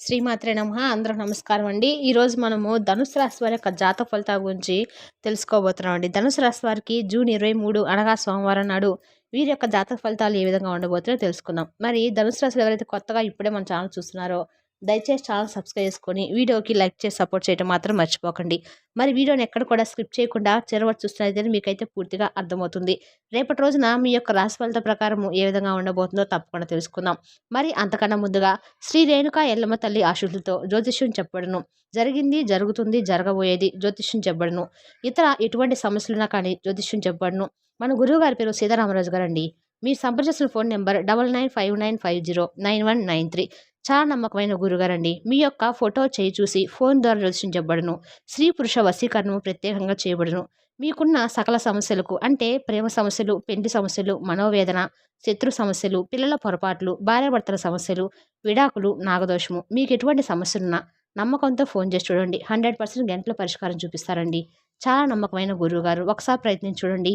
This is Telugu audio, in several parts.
శ్రీమాత్రే నమ. అందరూ నమస్కారం అండి. ఈరోజు మనము ధనుసు రాశి వారి యొక్క జాతక ఫలితాల గురించి తెలుసుకోబోతున్నాం అండి. ధనుసు రాశి వారికి జూన్ ఇరవై మూడు అనగా సోమవారం నాడు వీరి యొక్క జాతక ఫలితాలు ఏ విధంగా ఉండబోతున్నాయో తెలుసుకుందాం. మరి ధనుసు రాశిలో ఎవరైతే కొత్తగా ఇప్పుడే మన ఛానల్ చూస్తున్నారో దయచేసి ఛానల్ సబ్స్క్రైబ్ చేసుకొని వీడియోకి లైక్ చేసి సపోర్ట్ చేయడం మాత్రం మర్చిపోకండి. మరి వీడియోని ఎక్కడ కూడా స్క్రిప్ట్ చేయకుండా చిరవటి చూస్తున్నది మీకైతే పూర్తిగా అర్థమవుతుంది. రేపటి రోజున మీ యొక్క రాశి ఫలిత ప్రకారం ఏ విధంగా ఉండబోతుందో తప్పకుండా తెలుసుకుందాం. మరి అంతకన్నా ముందుగా శ్రీ రేణుక ఎల్లమ్మ తల్లి ఆశులతో జ్యోతిష్యం చెప్పబడును. జరిగింది జరుగుతుంది జరగబోయేది జ్యోతిష్యం చెప్పబడును. ఇతర ఎటువంటి సమస్యలున్నా కానీ జ్యోతిష్యం చెప్పబడును. మన గురువు గారి పేరు సీతారామరాజు గారు అండి మీరు సంప్రదించిన phone number double nine five nine five zero nine one nine three. చాలా నమ్మకమైన గురుగారండి. మీ యొక్క ఫోటో చేయి చూసి ఫోన్ ద్వారా జ్యోతిషించబడును స్త్రీ పురుష వశీకరణము ప్రత్యేకంగా చేయబడును. మీకున్న సకల సమస్యలకు అంటే ప్రేమ సమస్యలు పెండి సమస్యలు మనోవేదన శత్రు సమస్యలు పిల్లల పొరపాట్లు భార్యాభర్తల సమస్యలు విడాకులు నాగదోషము. మీకు ఎటువంటి సమస్యలున్నా నమ్మకంతో ఫోన్ చేసి చూడండి. హండ్రెడ్ పర్సెంట్ గంటల పరిష్కారం చూపిస్తారండి. చాలా నమ్మకమైన గురువు గారు ఒకసారి ప్రయత్నించి చూడండి.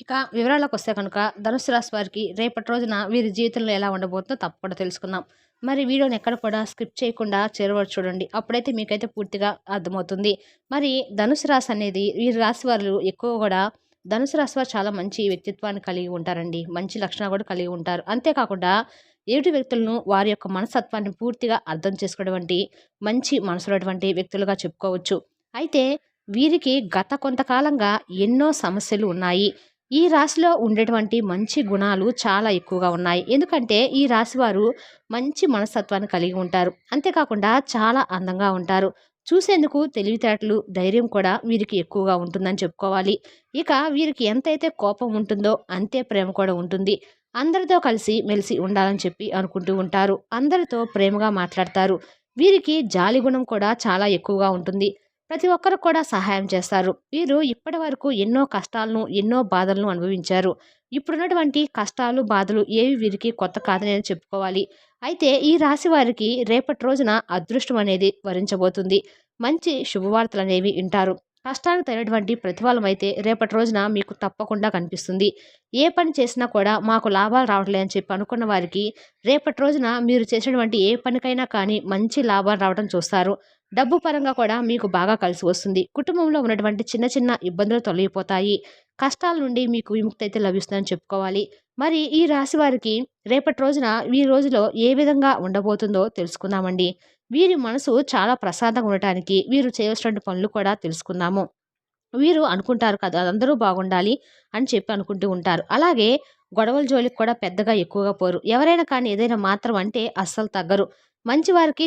ఇక వివరాలకు వస్తే కనుక ధనుసు రాశి వారికి రేపటి రోజున వీరి జీవితంలో ఎలా ఉండబోతుందో తప్పకుండా తెలుసుకుందాం. మరి వీడియోని ఎక్కడ కూడా స్క్రిప్ట్ చేయకుండా చేరవచ్చు చూడండి. అప్పుడైతే మీకైతే పూర్తిగా అర్థమవుతుంది. మరి ధనుసు రాశి అనేది వీరి రాశి వారు ఎక్కువ కూడా ధనుసు రాశి వారు చాలా మంచి వ్యక్తిత్వాన్ని కలిగి ఉంటారండి. మంచి లక్షణాలు కూడా కలిగి ఉంటారు. అంతేకాకుండా ఏడు వ్యక్తులను వారి యొక్క మనస్తత్వాన్ని పూర్తిగా అర్థం చేసుకునేటువంటి మంచి మనసులటువంటి వ్యక్తులుగా చెప్పుకోవచ్చు. అయితే వీరికి గత కొంతకాలంగా ఎన్నో సమస్యలు ఉన్నాయి. ఈ రాశిలో ఉండేటువంటి మంచి గుణాలు చాలా ఎక్కువగా ఉన్నాయి. ఎందుకంటే ఈ రాశి వారు మంచి మనస్తత్వాన్ని కలిగి ఉంటారు. అంతేకాకుండా చాలా అందంగా ఉంటారు. చూసేందుకు తెలివితేటలు ధైర్యం కూడా వీరికి ఎక్కువగా ఉంటుందని చెప్పుకోవాలి. ఇక వీరికి ఎంతైతే కోపం ఉంటుందో అంతే ప్రేమ కూడా ఉంటుంది. అందరితో కలిసి మెలిసి ఉండాలని చెప్పి అనుకుంటూ ఉంటారు. అందరితో ప్రేమగా మాట్లాడతారు. వీరికి జాలి గుణం కూడా చాలా ఎక్కువగా ఉంటుంది. ప్రతి ఒక్కరు కూడా సహాయం చేస్తారు. వీరు ఇప్పటి వరకు ఎన్నో కష్టాలను ఎన్నో బాధలను అనుభవించారు. ఇప్పుడున్నటువంటి కష్టాలు బాధలు ఏవి వీరికి కొత్త కాదని చెప్పుకోవాలి. అయితే ఈ రాశి వారికి రేపటి రోజున అదృష్టం అనేది వరించబోతుంది. మంచి శుభవార్తలు అనేవి వింటారు. కష్టానికి తగినటువంటి ప్రతిఫలం అయితే రేపటి రోజున మీకు తప్పకుండా కనిపిస్తుంది. ఏ పని చేసినా కూడా మాకు లాభాలు రావట్లేదు అని చెప్పి అనుకున్న వారికి రేపటి రోజున మీరు చేసినటువంటి ఏ పనికైనా కానీ మంచి లాభాలు రావడం చూస్తారు. డబ్బు పరంగా కూడా మీకు బాగా కలిసి వస్తుంది. కుటుంబంలో ఉన్నటువంటి చిన్న చిన్న ఇబ్బందులు తొలగిపోతాయి. కష్టాల నుండి మీకు విముక్తి అయితే లభిస్తుందని చెప్పుకోవాలి. మరి ఈ రాశి వారికి రేపటి రోజున ఈ రోజులో ఏ విధంగా ఉండబోతుందో తెలుసుకుందామండి. వీరి మనసు చాలా ప్రశాంతంగా ఉండటానికి వీరు చేయవలసిన పనులు కూడా తెలుసుకుందాము. వీరు అనుకుంటారు కదా అందరూ బాగుండాలి అని చెప్పి అనుకుంటూ ఉంటారు. అలాగే గొడవల జోలికి కూడా పెద్దగా ఎక్కువగా పోరు. ఎవరైనా కానీ ఏదైనా మాత్రం అంటే అస్సలు తగ్గరు. మంచివారికి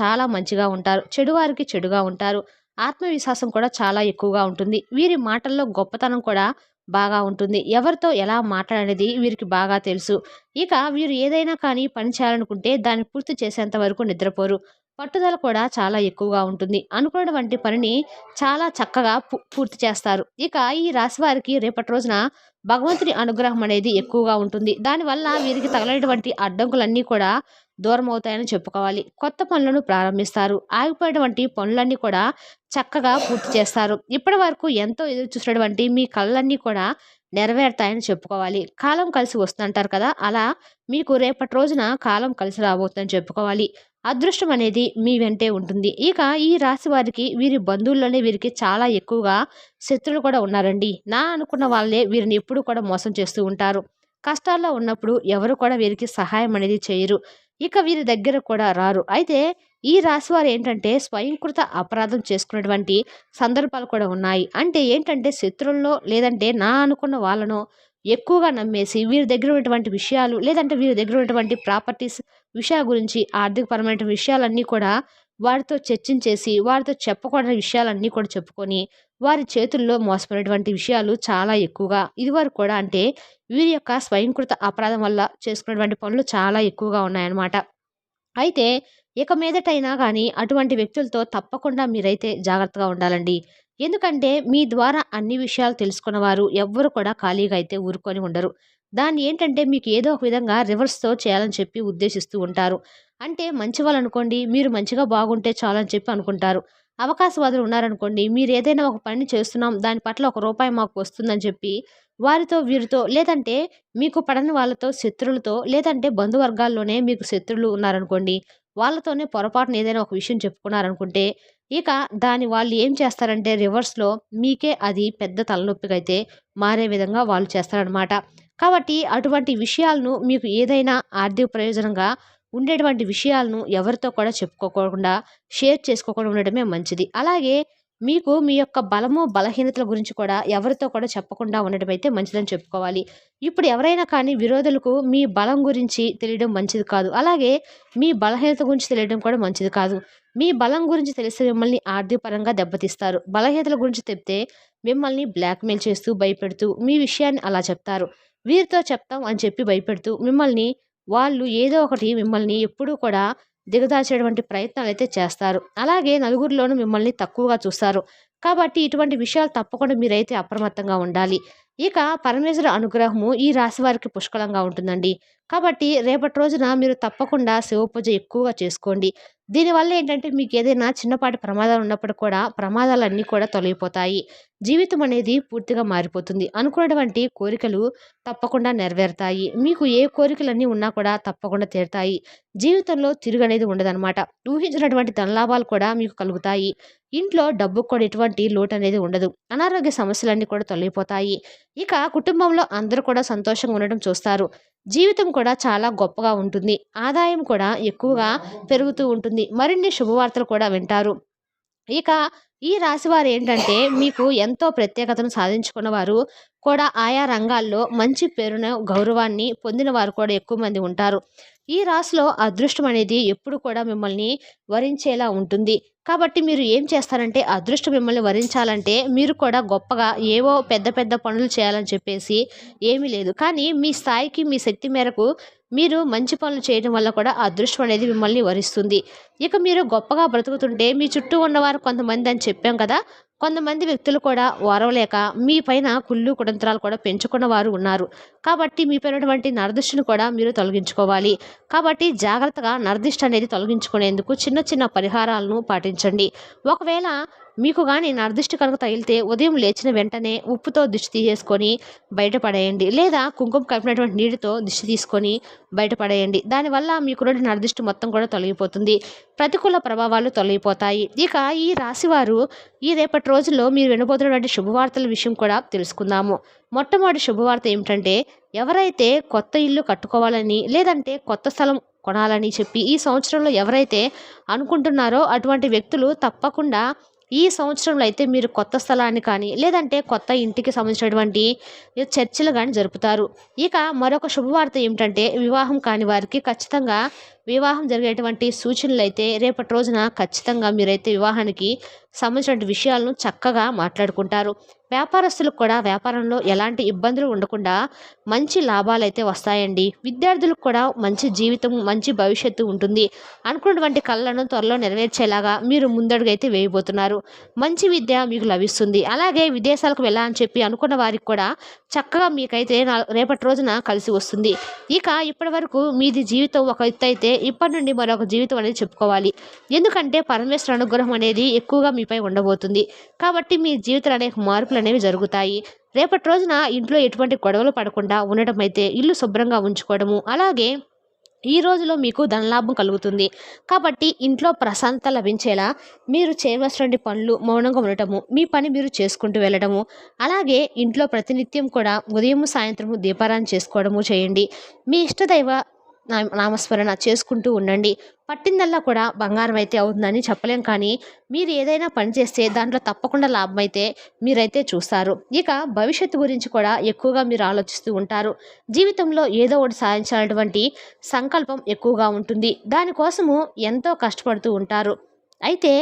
చాలా మంచిగా ఉంటారు. చెడువారికి చెడుగా ఉంటారు. ఆత్మవిశ్వాసం కూడా చాలా ఎక్కువగా ఉంటుంది. వీరి మాటల్లో గొప్పతనం కూడా బాగా ఉంటుంది. ఎవరితో ఎలా మాట్లాడేది వీరికి బాగా తెలుసు. ఇక వీరు ఏదైనా కానీ పని చేయాలనుకుంటే దాన్ని పూర్తి చేసేంత వరకు నిద్రపోరు. పట్టుదల కూడా చాలా ఎక్కువగా ఉంటుంది. అనుకున్న వంటి పనిని చాలా చక్కగా పూర్తి చేస్తారు. ఇక ఈ రాశి వారికి రేపటి రోజున భగవంతుని అనుగ్రహం అనేది ఎక్కువగా ఉంటుంది. దానివల్ల వీరికి తగలటువంటి అడ్డంకులన్నీ కూడా దూరం అవుతాయని చెప్పుకోవాలి. కొత్త పనులను ప్రారంభిస్తారు. ఆగిపోయినటువంటి పనులన్నీ కూడా చక్కగా పూర్తి చేస్తారు. ఇప్పటి వరకు ఎంతో ఎదురు చూసినటువంటి మీ కళ్ళన్నీ కూడా నెరవేరుతాయని చెప్పుకోవాలి. కాలం కలిసి వస్తుంటారు కదా అలా మీకు రేపటి రోజున కాలం కలిసి రాబోతుందని చెప్పుకోవాలి. అదృష్టం అనేది మీ వెంటే ఉంటుంది. ఇక ఈ రాశి వారికి వీరి బంధువుల్లోనే వీరికి చాలా ఎక్కువగా శత్రులు కూడా ఉన్నారండి. నా అనుకున్న వాళ్ళే వీరిని ఎప్పుడు కూడా మోసం చేస్తూ ఉంటారు. కష్టాల్లో ఉన్నప్పుడు ఎవరు కూడా వీరికి సహాయం అనేది చేయరు. ఇక వీరి దగ్గర కూడా రారు. అయితే ఈ రాశి వారు ఏంటంటే స్వయంకృత అపరాధం చేసుకున్నటువంటి సందర్భాలు కూడా ఉన్నాయి. అంటే ఏంటంటే శత్రుల్లో లేదంటే నా అనుకున్న వాళ్ళను ఎక్కువగా నమ్మేసి వీరి దగ్గర ఉన్నటువంటి విషయాలు లేదంటే వీరి దగ్గర ఉన్నటువంటి ప్రాపర్టీస్ విషయాల గురించి ఆర్థికపరమైన విషయాలన్నీ కూడా వారితో చర్చించేసి వారితో చెప్పకూడని విషయాలన్నీ కూడా చెప్పుకొని వారి చేతుల్లో మోసపోయినటువంటి విషయాలు చాలా ఎక్కువగా ఇదివరకు కూడా అంటే వీరి యొక్క స్వయంకృత అపరాధం వల్ల చేసుకున్నటువంటి పనులు చాలా ఎక్కువగా ఉన్నాయన్నమాట. అయితే ఇక మీదటైనా కానీ అటువంటి వ్యక్తులతో తప్పకుండా మీరైతే జాగ్రత్తగా ఉండాలండి. ఎందుకంటే మీ ద్వారా అన్ని విషయాలు తెలుసుకున్న వారు ఎవ్వరు కూడా ఖాళీగా అయితే ఊరుకొని ఉండరు. దాన్ని ఏంటంటే మీకు ఏదో ఒక విధంగా రివర్స్తో చేయాలని చెప్పి ఉద్దేశిస్తూ ఉంటారు అంటే మంచి వాళ్ళు అనుకోండి మీరు మంచిగా బాగుంటే చాలని చెప్పి అనుకుంటారు అవకాశవాదులు ఉన్నారనుకోండి మీరు ఏదైనా ఒక పని చేస్తున్నాం దాని పట్ల ఒక రూపాయి మాకు వస్తుందని చెప్పి వారితో వీరితో లేదంటే మీకు పడని వాళ్ళతో శత్రులతో లేదంటే బంధువర్గాల్లోనే మీకు శత్రులు ఉన్నారనుకోండి వాళ్ళతోనే పొరపాటున ఏదైనా ఒక విషయం చెప్పుకున్నారనుకుంటే ఇక దాని వాళ్ళు ఏం చేస్తారంటే రివర్స్‌లో మీకే అది పెద్ద తలనొప్పికైతే మారే విధంగా వాళ్ళు చేస్తారనమాట. కాబట్టి అటువంటి విషయాలను మీకు ఏదైనా ఆర్థిక ప్రయోజనంగా ఉండేటువంటి విషయాలను ఎవరితో కూడా చెప్పుకోకుండా, షేర్ చేసుకోకుండా ఉండడమే మంచిది. అలాగే మీకు మీ యొక్క బలము, బలహీనతల గురించి కూడా ఎవరితో కూడా చెప్పకుండా ఉండడం అయితే మంచిదని చెప్పుకోవాలి. ఇప్పుడు ఎవరైనా కానీ విరోధులకు మీ బలం గురించి తెలియడం మంచిది కాదు. అలాగే మీ బలహీనత గురించి తెలియడం కూడా మంచిది కాదు. మీ బలం గురించి తెలిస్తే మిమ్మల్ని ఆర్థికపరంగా దెబ్బతీస్తారు. బలహీనతల గురించి చెప్తే మిమ్మల్ని బ్లాక్‌మెయిల్ చేస్తూ, భయపెడుతూ మీ విషయాన్ని అలా చెప్తారు. వీరితో చెప్తాం అని చెప్పి భయపెడుతూ మిమ్మల్ని వాళ్ళు ఏదో ఒకటి మిమ్మల్ని ఎప్పుడూ కూడా దిగదాచేటువంటి ప్రయత్నాలు అయితే చేస్తారు. అలాగే నలుగురిలోనూ మిమ్మల్ని తక్కువగా చూస్తారు. కాబట్టి ఇటువంటి విషయాలు తప్పకుండా మీరైతే అప్రమత్తంగా ఉండాలి. ఇక పరమేశ్వర అనుగ్రహము ఈ రాశి వారికి పుష్కలంగా ఉంటుందండి. కాబట్టి రేపటి రోజున మీరు తప్పకుండా శివపూజ ఎక్కువగా చేసుకోండి. దీనివల్ల ఏంటంటే మీకు ఏదైనా చిన్నపాటి ప్రమాదాలు ఉన్నప్పుడు కూడా ప్రమాదాలన్నీ కూడా తొలగిపోతాయి. జీవితం అనేది పూర్తిగా మారిపోతుంది. అనుకున్నటువంటి కోరికలు తప్పకుండా నెరవేరుతాయి. మీకు ఏ కోరికలన్నీ ఉన్నా కూడా తప్పకుండా తీరుతాయి. జీవితంలో తిరుగు అనేది ఉండదనమాట. ఊహించినటువంటి ధనలాభాలు కూడా మీకు కలుగుతాయి. ఇంట్లో డబ్బు కూడా ఎటువంటి లోటు అనేది ఉండదు. అనారోగ్య సమస్యలన్నీ కూడా తొలగిపోతాయి. ఇక కుటుంబంలో అందరూ కూడా సంతోషంగా ఉండడం చూస్తారు. జీవితం కూడా చాలా గొప్పగా ఉంటుంది. ఆదాయం కూడా ఎక్కువగా పెరుగుతూ ఉంటుంది. మరిన్ని శుభవార్తలు కూడా వింటారు. ఇక ఈ రాశివారు ఏంటంటే మీకు ఎంతో ప్రత్యేకతను సాధించుకున్న వారు కూడా ఆయా రంగాల్లో మంచి పేరును, గౌరవాన్ని పొందిన వారు కూడా ఎక్కువ మంది ఉంటారు. ఈ రాశిలో అదృష్టం అనేది ఎప్పుడు కూడా మిమ్మల్ని వరించేలా ఉంటుంది. కాబట్టి మీరు ఏం చేస్తారంటే అదృష్టం మిమ్మల్ని వరించాలంటే మీరు కూడా గొప్పగా ఏవో పెద్ద పెద్ద పనులు చేయాలని చెప్పేసి ఏమీ లేదు. కానీ మీ స్థాయికి, మీ శక్తి మేరకు మీరు మంచి పనులు చేయడం వల్ల కూడా అదృష్టం అనేది మిమ్మల్ని వరిస్తుంది. ఇక మీరు గొప్పగా బ్రతుకుతుంటే మీ చుట్టూ ఉన్నవారు కొంతమంది అని చెప్పాం కదా! కొంతమంది వ్యక్తులు కూడా ఓరవలేక మీ పైన కుళ్ళు, కుడంతరాలు కూడా పెంచుకున్న వారు ఉన్నారు. కాబట్టి మీ పైన ఉన్నటువంటి నరదిష్టిని కూడా మీరు తొలగించుకోవాలి. కాబట్టి జాగ్రత్తగా నరదిష్టి అనేది తొలగించుకునేందుకు చిన్న చిన్న పరిహారాలను పాటించండి. ఒకవేళ మీకు కానీ నరదిష్టి కనుక తగిలితే ఉదయం లేచిన వెంటనే ఉప్పుతో దిష్టి తీసేసుకొని బయటపడేయండి లేదా కుంకుమ కలిపినటువంటి నీటితో దిష్టి తీసుకొని బయటపడేయండి దానివల్ల దానివల్ల మీకున్నటువంటి నరదిష్టి మొత్తం కూడా తొలగిపోతుంది. ప్రతికూల ప్రభావాలు తొలగిపోతాయి. ఇక ఈ రాశివారు ఈ రేపటి రోజుల్లో మీరు వినబోతున్నటువంటి శుభవార్తల విషయం కూడా తెలుసుకుందాము. మొట్టమొదటి శుభవార్త ఏమిటంటే ఎవరైతే కొత్త ఇల్లు కట్టుకోవాలని లేదంటే కొత్త స్థలం కొనాలని చెప్పి ఈ సంవత్సరంలో ఎవరైతే అనుకుంటున్నారో అటువంటి వ్యక్తులు తప్పకుండా ఈ సంవత్సరంలో అయితే మీరు కొత్త స్థలాన్ని కానీ లేదంటే కొత్త ఇంటికి సంబంధించినటువంటి చర్చలు కానీ జరుపుతారు. ఇక మరొక శుభవార్త ఏమిటంటే వివాహం కాని వారికి ఖచ్చితంగా వివాహం జరిగేటువంటి సూచనలు అయితే రేపటి రోజున ఖచ్చితంగా మీరైతే వివాహానికి సంబంధించిన విషయాలను చక్కగా మాట్లాడుకుంటారు. వ్యాపారస్తులకు కూడా వ్యాపారంలో ఎలాంటి ఇబ్బందులు ఉండకుండా మంచి లాభాలు అయితే వస్తాయండి. విద్యార్థులకు కూడా మంచి జీవితం, మంచి భవిష్యత్తు ఉంటుంది. అనుకున్నటువంటి కళ్ళను త్వరలో నెరవేర్చేలాగా మీరు ముందడుగైతే వేయబోతున్నారు. మంచి విద్య మీకు లభిస్తుంది. అలాగే విదేశాలకు వెళ్ళాలని చెప్పి అనుకున్న వారికి కూడా చక్కగా మీకైతే రేపటి రోజున కలిసి వస్తుంది. ఇక ఇప్పటివరకు మీది జీవితం ఒక ఎత్తయితే ఇప్పటి నుండి మరొక జీవితం అనేది చెప్పుకోవాలి. ఎందుకంటే పరమేశ్వర అనుగ్రహం అనేది ఎక్కువగా మీపై ఉండబోతుంది. కాబట్టి మీ జీవితంలో అనేక మార్పులు అనేవి జరుగుతాయి. రేపటి రోజున ఇంట్లో ఎటువంటి గొడవలు పడకుండా ఉండడం అయితే ఇల్లు శుభ్రంగా ఉంచుకోవడము అలాగే ఈ రోజులో మీకు ధనలాభం కలుగుతుంది. కాబట్టి ఇంట్లో ప్రశాంతత లభించేలా మీరు చేయవలసినటువంటి పనులు మౌనంగా ఉండటము, మీ పని మీరు చేసుకుంటూ వెళ్ళడము, అలాగే ఇంట్లో ప్రతినిత్యం కూడా ఉదయం, సాయంత్రము దీపారాన్ని చేసుకోవడము చేయండి. మీ ఇష్టదైవ నామస్మరణ చేసుకుంటూ ఉండండి. పట్టిందల్లా కూడా బంగారం అయితే అవుతుందని చెప్పలేం కానీ మీరు ఏదైనా పని చేస్తే దాంట్లో తప్పకుండా లాభం అయితే మీరైతే చూస్తారు. ఇక భవిష్యత్తు గురించి కూడా ఎక్కువగా మీరు ఆలోచిస్తూ ఉంటారు. జీవితంలో ఏదో ఒకటి సాధించాలటువంటి సంకల్పం ఎక్కువగా ఉంటుంది. దానికోసము ఎంతో కష్టపడుతూ ఉంటారు. అయితే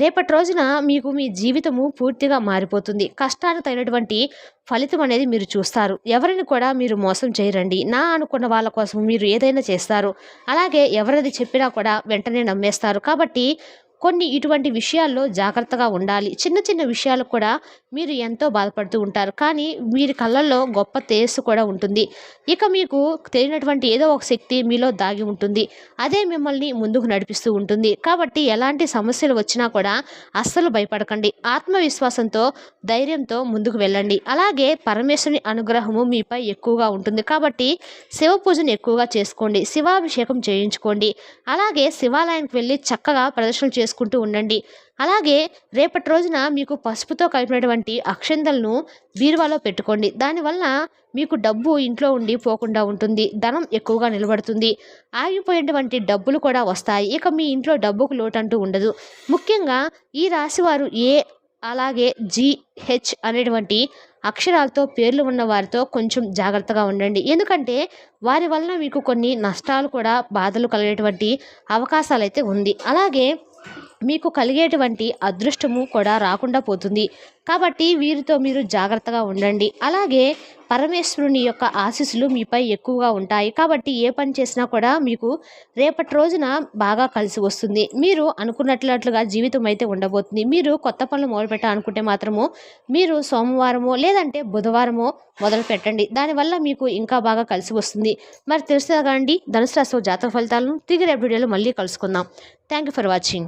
రేపటి రోజున మీకు మీ జీవితము పూర్తిగా మారిపోతుంది. కష్టానికి తగినటువంటి ఫలితం అనేది మీరు చూస్తారు. ఎవరిని కూడా మీరు మోసం చేయరండి. నా అనుకున్న వాళ్ళ కోసం మీరు ఏదైనా చేస్తారు. అలాగే ఎవరిది చెప్పినా కూడా వెంటనే నమ్మేస్తారు. కాబట్టి కొన్ని ఇటువంటి విషయాల్లో జాగ్రత్తగా ఉండాలి. చిన్న చిన్న విషయాలు కూడా మీరు ఎంతో బాధపడుతూ ఉంటారు. కానీ వీరి కళ్ళల్లో గొప్ప తేజస్సు కూడా ఉంటుంది. ఇక మీకు తెలియనటువంటి ఏదో ఒక శక్తి మీలో దాగి ఉంటుంది. అదే మిమ్మల్ని ముందుకు నడిపిస్తూ ఉంటుంది. కాబట్టి ఎలాంటి సమస్యలు వచ్చినా కూడా అస్సలు భయపడకండి. ఆత్మవిశ్వాసంతో ధైర్యంతో ముందుకు వెళ్ళండి. అలాగే పరమేశ్వరుని అనుగ్రహము మీపై ఎక్కువగా ఉంటుంది. కాబట్టి శివ పూజను ఎక్కువగా చేసుకోండి. శివాభిషేకం చేయించుకోండి. అలాగే శివాలయానికి వెళ్ళి చక్కగా ప్రదర్శనలు చేసుకుంటూ ఉండండి. అలాగే రేపటి రోజున మీకు పసుపుతో కలిపినటువంటి అక్షంతలను బీరువాలో పెట్టుకోండి. దానివల్ల మీకు డబ్బు ఇంట్లో ఉండి పోకుండా ఉంటుంది. ధనం ఎక్కువగా నిలబడుతుంది. ఆగిపోయేటువంటి డబ్బులు కూడా వస్తాయి. ఇక మీ ఇంట్లో డబ్బుకు లోటు అంటూ ఉండదు. ముఖ్యంగా ఈ రాశివారు ఏ అలాగే జిహెచ్ అనేటువంటి అక్షరాలతో పేర్లు ఉన్న వారితో కొంచెం జాగ్రత్తగా ఉండండి. ఎందుకంటే వారి వలన మీకు కొన్ని నష్టాలు కూడా బాధలు కలిగేటువంటి అవకాశాలు అయితే ఉంది. అలాగే మీకు కలిగేటువంటి అదృష్టము కూడా రాకుండా పోతుంది. కాబట్టి వీరితో మీరు జాగ్రత్తగా ఉండండి. అలాగే పరమేశ్వరుని యొక్క ఆశీస్సులు మీపై ఎక్కువగా ఉంటాయి. కాబట్టి ఏ పని చేసినా కూడా మీకు రేపటి రోజున బాగా కలిసి వస్తుంది. మీరు అనుకున్నట్లుగా జీవితం అయితే ఉండబోతుంది. మీరు కొత్త పనులు మొదలుపెట్టాలనుకుంటే మాత్రము మీరు సోమవారమో లేదంటే బుధవారమో మొదలు పెట్టండి. దానివల్ల మీకు ఇంకా బాగా కలిసి వస్తుంది. మరి తెలుసు అండి? ధనుసు రాశి జాతక ఫలితాలను తిరిగి రేపు వీడియోలో మళ్ళీ కలుసుకుందాం. Thank you for watching